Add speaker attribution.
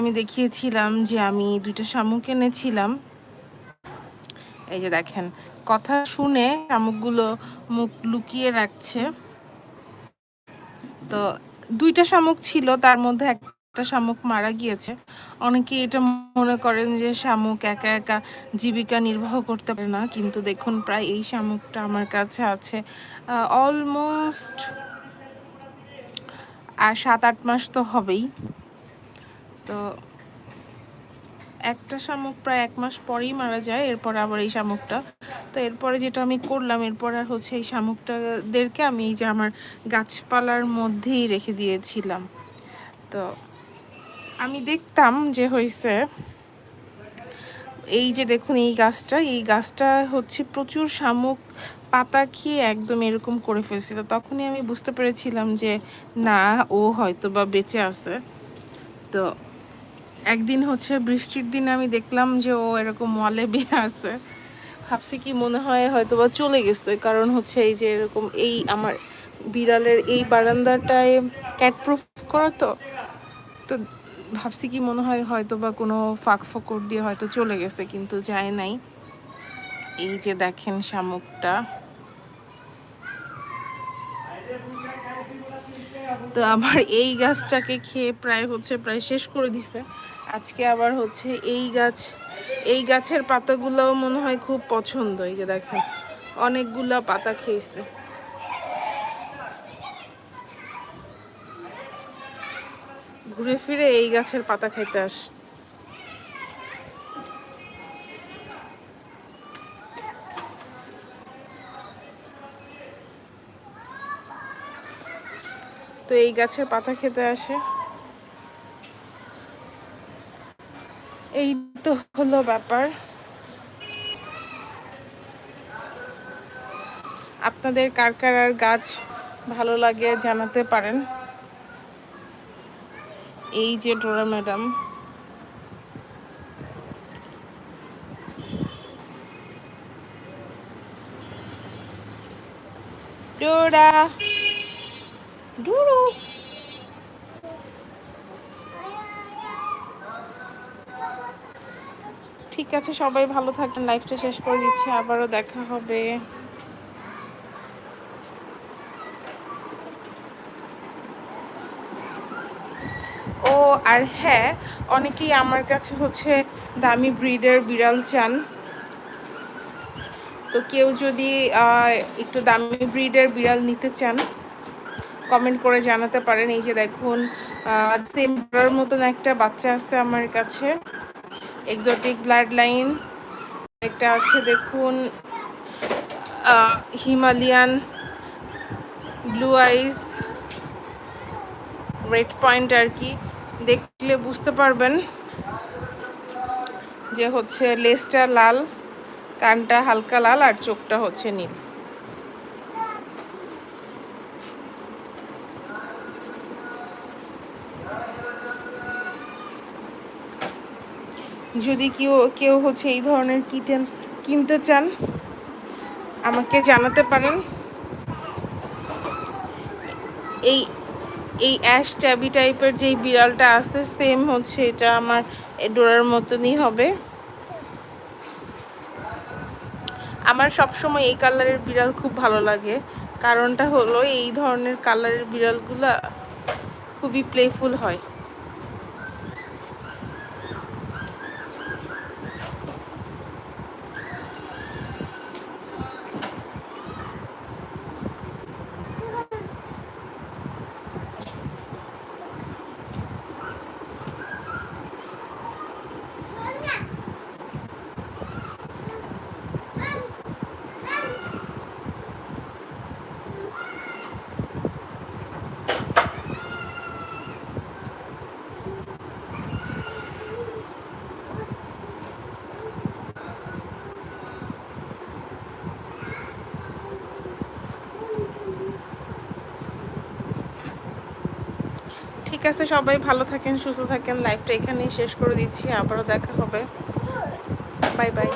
Speaker 1: আমি দেখিয়েছিলাম যে আমি দুইটা শামুক এনেছিলাম। এই যে দেখেন, কথা শুনে শামুকগুলো মুখ লুকিয়ে রাখছে। তো দুইটা শামুক ছিল, তার মধ্যে একটা শামুক মারা গিয়েছে। অনেকে এটা মনে করেন যে শামুক একা একা জীবিকা নির্বাহ করতে পারে না, কিন্তু দেখুন প্রায় এই শামুকটা আমার কাছে আছে অলমোস্ট আর সাত আট মাস তো হবেই। তো একটা শামুক প্রায় এক মাস পরেই মারা যায়, এরপর আবার এই শামুকটা। তো এরপরে যেটা আমি করলাম, এরপর আর হচ্ছে এই শামুকটাদেরকে আমি যে আমার গাছপালার মধ্যেই রেখে দিয়েছিলাম। তো আমি দেখতাম যে হয়েছে এই যে দেখুন এই গাছটা এই গাছটা হচ্ছে প্রচুর শামুক পাতা খেয়ে একদম এরকম করে ফেলছিল। তখনই আমি বুঝতে পেরেছিলাম যে না, ও হয়তো বা বেঁচে আছে। তো একদিন হচ্ছে বৃষ্টির দিন আমি দেখলাম যে ও এরকম ওয়ালে বেয়ে আছে। ভাবছি কি মনে হয় হয়তো বা চলে গেছে, কারণ হচ্ছে এই যে এরকম এই আমার বিড়ালের এই বারান্দাটায় ক্যাট প্রুফ করা তো। তো ভাবছি কি মনে হয় হয়তো বা কোনো ফাঁক ফকর দিয়ে হয়তো চলে গেছে, কিন্তু যায় নাই। এই যে দেখেন শামুকটা। তো আমার এই গাছটাকে খেয়ে প্রায় হচ্ছে, প্রায় শেষ করে দিছে। আজকে আবার হচ্ছে এই গাছ, এই গাছের পাতাগুলোও মনে হয় খুব পছন্দ এই যে দেখেন, অনেকগুলা পাতা খেয়েছে। ঘুরে ফিরে এই গাছের পাতা খাইতে আস তো এই গাছের পাতা খেতে আসে। এই তো হলো ব্যাপার। আপনাদের কার কার আর গাছ ভালো লাগে জানাতে পারেন। এই যে ডোরা ম্যাডাম। ডোরা! ঠিক আছে, সবাই ভালো থাকেন লাইফটা শেষ করে দিচ্ছি, আবারও দেখা হবে। ও, আর হ্যাঁ অনেকেই আমার কাছে হচ্ছে দামি ব্রিডের বিড়াল চান। তো কেউ যদি একটু দামি ব্রিডের বিড়াল নিতে চান কমেন্ট করে জানাতে পারেন। এই যে দেখুন সেম মতন একটা বাচ্চা আছে আমার কাছে। এক্সোটিক ব্লাড লাইন একটা আছে দেখুন Himalayan blue ice red point আর কি। দেখলে বুঝতে পারবেন যে হচ্ছে লেসটা লাল, কানটা হালকা লাল আর চোখটা হচ্ছে নীল। যদি কেউ কেউ হচ্ছে এই ধরনের কিটেন কিনতে চান, আমাকে জানাতে পারেন। এই এই অ্যাশ ট্যাবি টাইপের যেই বিড়ালটা আছে, সেম হচ্ছে এটা আমার ডোরার মতনই হবে। আমার সবসময় এই কালারের বিড়াল খুব ভালো লাগে। কারণটা হলো এই ধরনের কালারের বিড়ালগুলা খুবই প্লেফুল হয়। ঠিক আছে, সবাই ভালো থাকেন, সুস্থ থাকেন। লাইফটা এখানেই শেষ করে দিচ্ছি। আবারও দেখা হবে। Bye bye